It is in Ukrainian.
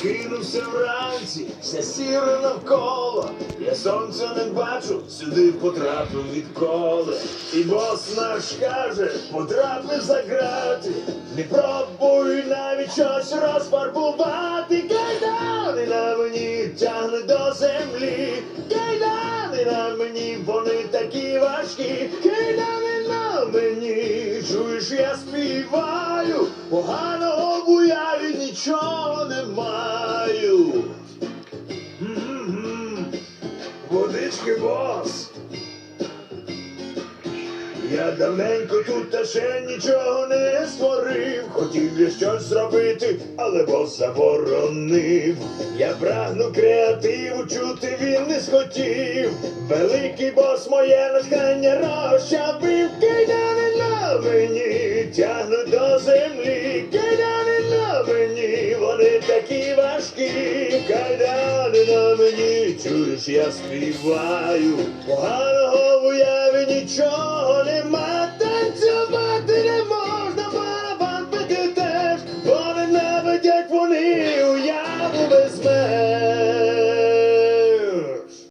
Прокинувся вранці, все сіре навколо. Я сонця не бачу, сюди потрапив відколи. І бос наш каже, потрапив за грати. Не пробуй навіть щось розфарбувати. Кайдани на мені тягне до землі. Кайдани на мені, вони такі важкі. Кайдани на мені, чуєш, я співаю. Поганого в уяві нічого Водички бос. Я давненько тут та ще нічого не створив. Хотів я щось зробити, але бос заборонив. Я прагну креативу, чути він не схотів. Великий бос моє натхнення розчавив. Кайдани на мені, тягнуть до землі. Кайдани на мені, вони такі важкі. Кайдани на мені, чуєш, я співаю. Поганого в уяві нічого нема. Танцювати не можна, барабан пити теж. не наведять вони уяву без мене.